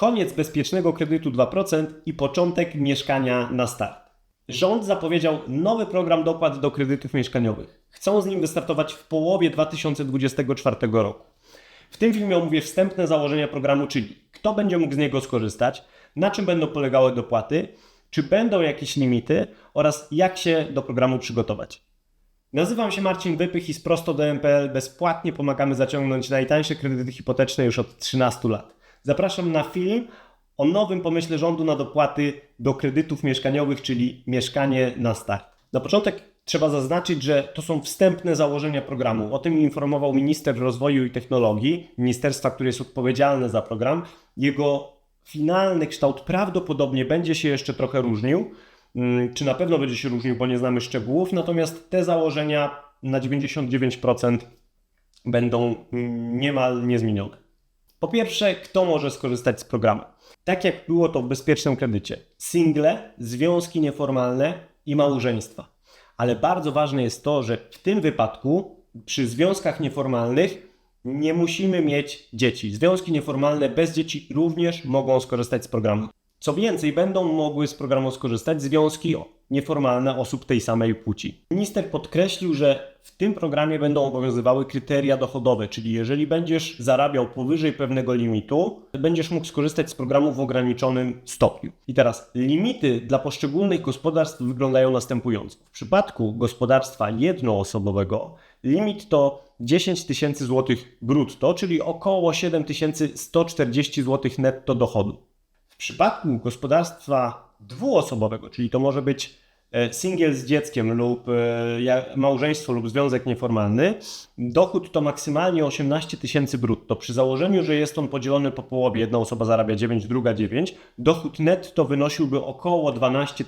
Koniec bezpiecznego kredytu 2% i początek mieszkania na start. Rząd zapowiedział nowy program dopłat do kredytów mieszkaniowych. Chcą z nim wystartować w połowie 2024 roku. W tym filmie omówię wstępne założenia programu, czyli kto będzie mógł z niego skorzystać, na czym będą polegały dopłaty, czy będą jakieś limity oraz jak się do programu przygotować. Nazywam się Marcin Wypych i z Prosto do MPL bezpłatnie pomagamy zaciągnąć najtańsze kredyty hipoteczne już od 13 lat. Zapraszam na film o nowym pomyśle rządu na dopłaty do kredytów mieszkaniowych, czyli mieszkanie na start. Na początek trzeba zaznaczyć, że to są wstępne założenia programu. O tym informował minister rozwoju i technologii, ministerstwa, które jest odpowiedzialne za program. Jego finalny kształt prawdopodobnie będzie się jeszcze trochę różnił. Mm, Czy na pewno będzie się różnił, bo nie znamy szczegółów, natomiast te założenia na 99% będą mm, niemal niezmienione. Po pierwsze, kto może skorzystać z programu? Tak jak było to w bezpiecznym kredycie. Single, związki nieformalne i małżeństwa. Ale bardzo ważne jest to, że w tym wypadku przy związkach nieformalnych nie musimy mieć dzieci. Związki nieformalne bez dzieci również mogą skorzystać z programu. Co więcej, będą mogły z programu skorzystać związki nieformalne osób tej samej płci. Minister podkreślił, że w tym programie będą obowiązywały kryteria dochodowe, czyli jeżeli będziesz zarabiał powyżej pewnego limitu, będziesz mógł skorzystać z programu w ograniczonym stopniu. I teraz limity dla poszczególnych gospodarstw wyglądają następująco. W przypadku gospodarstwa jednoosobowego limit to 10 tysięcy złotych brutto, czyli około 7140 zł netto dochodu. Przypadku gospodarstwa dwuosobowego, czyli to może być e, singiel z dzieckiem lub e, małżeństwo lub związek nieformalny, dochód to maksymalnie 18 tysięcy brutto. Przy założeniu, że jest on podzielony po połowie, jedna osoba zarabia 9, druga 9, dochód netto wynosiłby około 12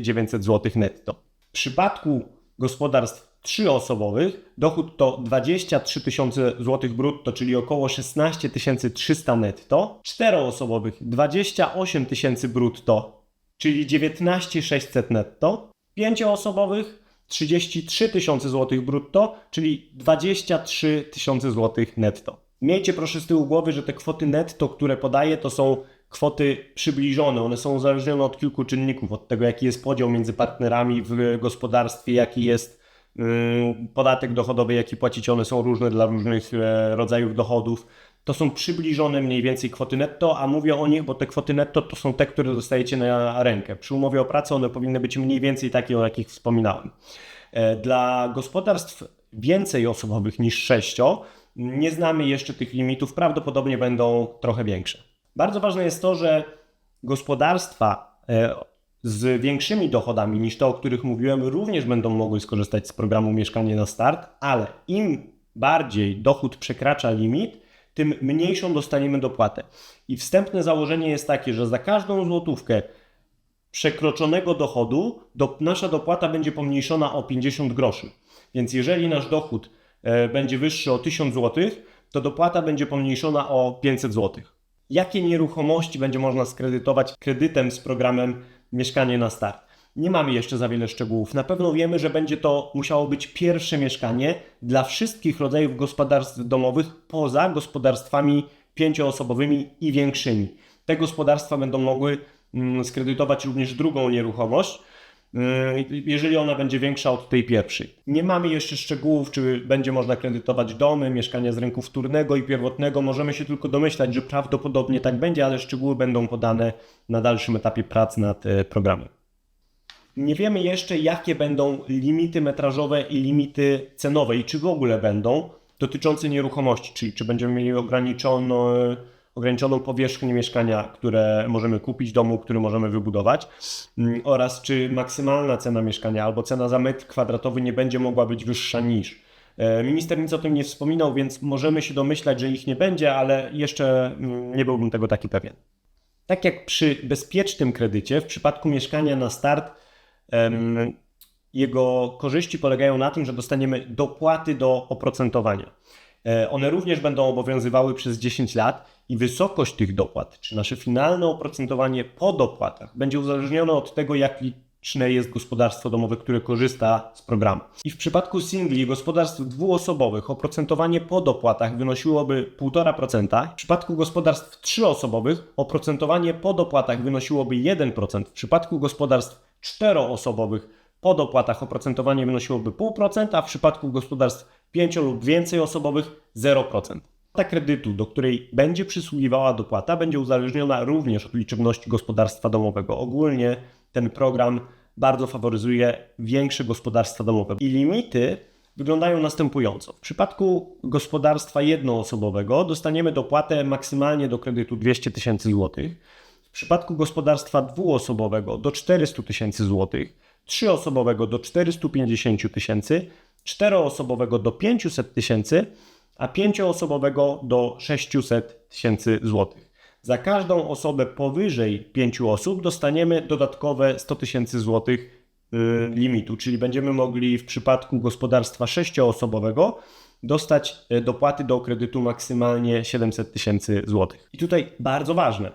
900 zł netto. W przypadku gospodarstw trzyosobowych dochód to 23 tysiące złotych brutto, czyli około 16 300 netto. Czteroosobowych 28 tysięcy brutto, czyli 19 600 netto. Pięcioosobowych 33 tysiące złotych brutto, czyli 23 tysiące złotych netto. Miejcie proszę z tyłu głowy, że te kwoty netto, które podaję, to są kwoty przybliżone. One są uzależnione od kilku czynników, od tego jaki jest podział między partnerami w gospodarstwie, jaki jest podatek dochodowy, jaki płacicie. One są różne dla różnych e, rodzajów dochodów. To są przybliżone mniej więcej kwoty netto, a mówię o nich, bo te kwoty netto to są te, które dostajecie na rękę. Przy umowie o pracę one powinny być mniej więcej takie, o jakich wspominałem. E, Dla gospodarstw więcej osobowych niż sześcio nie znamy jeszcze tych limitów, prawdopodobnie będą trochę większe. Bardzo ważne jest to, że gospodarstwa e, z większymi dochodami niż te, o których mówiłem, również będą mogły skorzystać z programu Mieszkanie na Start, ale im bardziej dochód przekracza limit, tym mniejszą dostaniemy dopłatę. I wstępne założenie jest takie, że za każdą złotówkę przekroczonego dochodu do, nasza dopłata będzie pomniejszona o 50 groszy. Więc jeżeli nasz dochód e, będzie wyższy o 1000 zł, to dopłata będzie pomniejszona o 500 zł. Jakie nieruchomości będzie można skredytować kredytem z programem Mieszkanie na Start? Nie mamy jeszcze za wiele szczegółów. Na pewno wiemy, że będzie to musiało być pierwsze mieszkanie dla wszystkich rodzajów gospodarstw domowych poza gospodarstwami pięcioosobowymi i większymi. Te gospodarstwa będą mogły mm, skredytować również drugą nieruchomość, jeżeli ona będzie większa od tej pierwszej. Nie mamy jeszcze szczegółów, czy będzie można kredytować domy, mieszkania z rynku wtórnego i pierwotnego. Możemy się tylko domyślać, że prawdopodobnie tak będzie, ale szczegóły będą podane na dalszym etapie prac nad e, programem. Nie wiemy jeszcze, jakie będą limity metrażowe i limity cenowe i czy w ogóle będą dotyczące nieruchomości, czyli czy będziemy mieli ograniczoną, ograniczoną powierzchnię mieszkania, które możemy kupić, domu, który możemy wybudować mm, oraz czy maksymalna cena mieszkania albo cena za metr kwadratowy nie będzie mogła być wyższa niż. E, Minister nic o tym nie wspominał, więc możemy się domyślać, że ich nie będzie, ale jeszcze mm, nie byłbym tego taki pewien. Tak jak przy bezpiecznym kredycie, w przypadku mieszkania na start, jego korzyści polegają na tym, że dostaniemy dopłaty do oprocentowania. E, One również będą obowiązywały przez 10 lat i wysokość tych dopłat, czy nasze finalne oprocentowanie po dopłatach, będzie uzależnione od tego, jaki czne jest gospodarstwo domowe, które korzysta z programu. I w przypadku singli gospodarstw dwuosobowych oprocentowanie po dopłatach wynosiłoby 1,5%. W przypadku gospodarstw trzyosobowych oprocentowanie po dopłatach wynosiłoby 1%. W przypadku gospodarstw czteroosobowych po dopłatach oprocentowanie wynosiłoby 0,5%, a w przypadku gospodarstw pięcio lub więcej osobowych 0%. Kwota kredytu, do której będzie przysługiwała dopłata, będzie uzależniona również od liczebności gospodarstwa domowego. Ogólnie ten program bardzo faworyzuje większe gospodarstwa domowe. I limity wyglądają następująco. W przypadku gospodarstwa jednoosobowego dostaniemy dopłatę maksymalnie do kredytu 200 tysięcy złotych. W przypadku gospodarstwa dwuosobowego do 400 tysięcy złotych, trzyosobowego do 450 tysięcy, czteroosobowego do 500 tysięcy, a pięcioosobowego do 600 tysięcy złotych. Za każdą osobę powyżej 5 osób dostaniemy dodatkowe 100 tysięcy złotych y, limitu, czyli będziemy mogli w przypadku gospodarstwa sześcioosobowego dostać y, dopłaty do kredytu maksymalnie 700 tysięcy złotych. I tutaj bardzo ważne,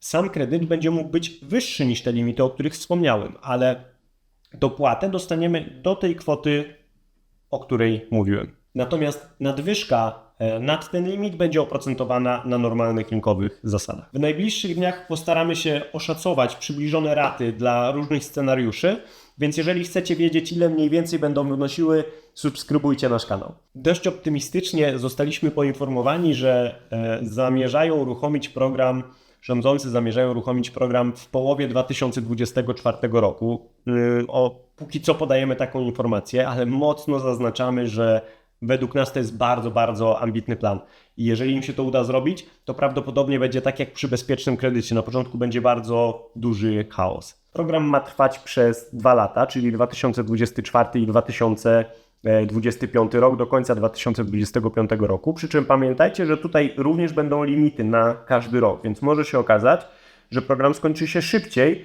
sam kredyt będzie mógł być wyższy niż te limity, o których wspomniałem, ale dopłatę dostaniemy do tej kwoty, o której mówiłem. Natomiast nadwyżka e, nad ten limit będzie oprocentowana na normalnych rynkowych zasadach. W najbliższych dniach postaramy się oszacować przybliżone raty dla różnych scenariuszy, więc jeżeli chcecie wiedzieć, ile mniej więcej będą wynosiły, subskrybujcie nasz kanał. Dość optymistycznie zostaliśmy poinformowani, że e, zamierzają uruchomić program rządzący zamierzają uruchomić program w połowie 2024 roku. Yy, O, póki co podajemy taką informację, ale mocno zaznaczamy, że według nas to jest bardzo, bardzo ambitny plan. I jeżeli im się to uda zrobić, to prawdopodobnie będzie tak jak przy bezpiecznym kredycie. Na początku będzie bardzo duży chaos. Program ma trwać przez dwa lata, czyli 2024 i 2025 rok do końca 2025 roku. Przy czym pamiętajcie, że tutaj również będą limity na każdy rok, więc może się okazać, że program skończy się szybciej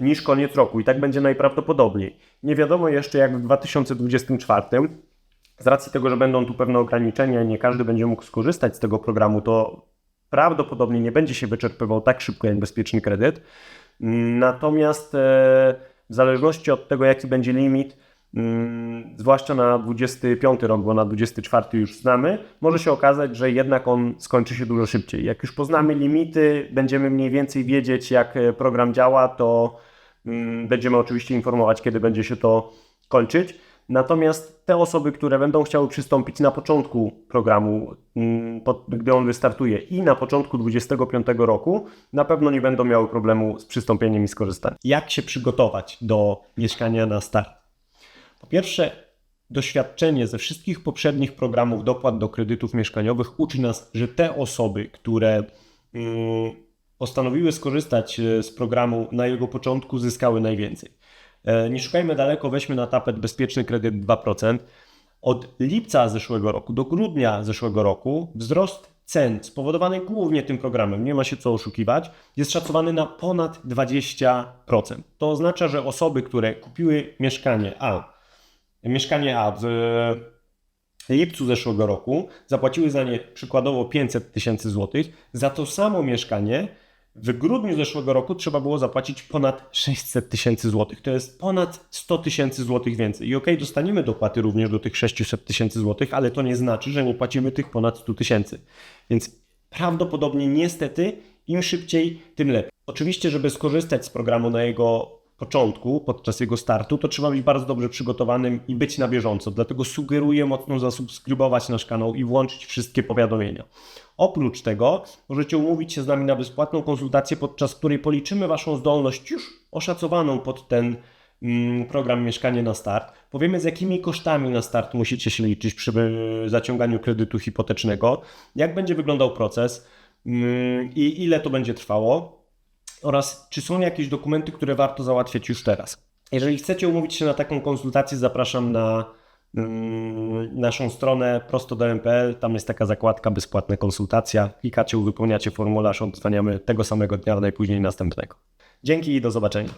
niż koniec roku i tak będzie najprawdopodobniej. Nie wiadomo jeszcze jak w 2024. Z racji tego, że będą tu pewne ograniczenia i nie każdy będzie mógł skorzystać z tego programu, to prawdopodobnie nie będzie się wyczerpywał tak szybko jak bezpieczny kredyt. Mm, Natomiast e, w zależności od tego, jaki będzie limit, mm, zwłaszcza na 25 rok, bo na 24 już znamy, może się okazać, że jednak on skończy się dużo szybciej. Jak już poznamy limity, będziemy mniej więcej wiedzieć, jak e, program działa, to mm, będziemy oczywiście informować, kiedy będzie się to kończyć. Natomiast te osoby, które będą chciały przystąpić na początku programu, mm, gdy on wystartuje i na początku 2025 roku, na pewno nie będą miały problemu z przystąpieniem i skorzystaniem. Jak się przygotować do mieszkania na start? Pierwsze, doświadczenie ze wszystkich poprzednich programów dopłat do kredytów mieszkaniowych uczy nas, że te osoby, które mm, postanowiły skorzystać e, z programu na jego początku, zyskały najwięcej. E, Nie szukajmy daleko, weźmy na tapet bezpieczny kredyt 2%. Od lipca zeszłego roku do grudnia zeszłego roku wzrost cen spowodowany głównie tym programem, nie ma się co oszukiwać, jest szacowany na ponad 20%. To oznacza, że osoby, które kupiły mieszkanie A, mieszkanie A w lipcu zeszłego roku, zapłaciły za nie przykładowo 500 tysięcy złotych, za to samo mieszkanie w grudniu zeszłego roku trzeba było zapłacić ponad 600 tysięcy złotych. To jest ponad 100 tysięcy złotych więcej. I okej, dostaniemy dopłaty również do tych 600 tysięcy złotych, ale to nie znaczy, że nie płacimy tych ponad 100 tysięcy. Więc prawdopodobnie niestety im szybciej, tym lepiej. Oczywiście, żeby skorzystać z programu na jego początku, podczas jego startu, to trzeba być bardzo dobrze przygotowanym i być na bieżąco. Dlatego sugeruję mocno zasubskrybować nasz kanał i włączyć wszystkie powiadomienia. Oprócz tego możecie umówić się z nami na bezpłatną konsultację, podczas której policzymy Waszą zdolność już oszacowaną pod ten mm, program Mieszkanie na Start. Powiemy z jakimi kosztami na start musicie się liczyć przy y, zaciąganiu kredytu hipotecznego, jak będzie wyglądał proces mm, i ile to będzie trwało oraz czy są jakieś dokumenty, które warto załatwiać już teraz. Jeżeli chcecie umówić się na taką konsultację, zapraszam na mm, naszą stronę prosto do MPL. Tam jest taka zakładka bezpłatna konsultacja. Klikacie, uzupełniacie formularz, odzwaniamy tego samego dnia, najpóźniej następnego. Dzięki i do zobaczenia.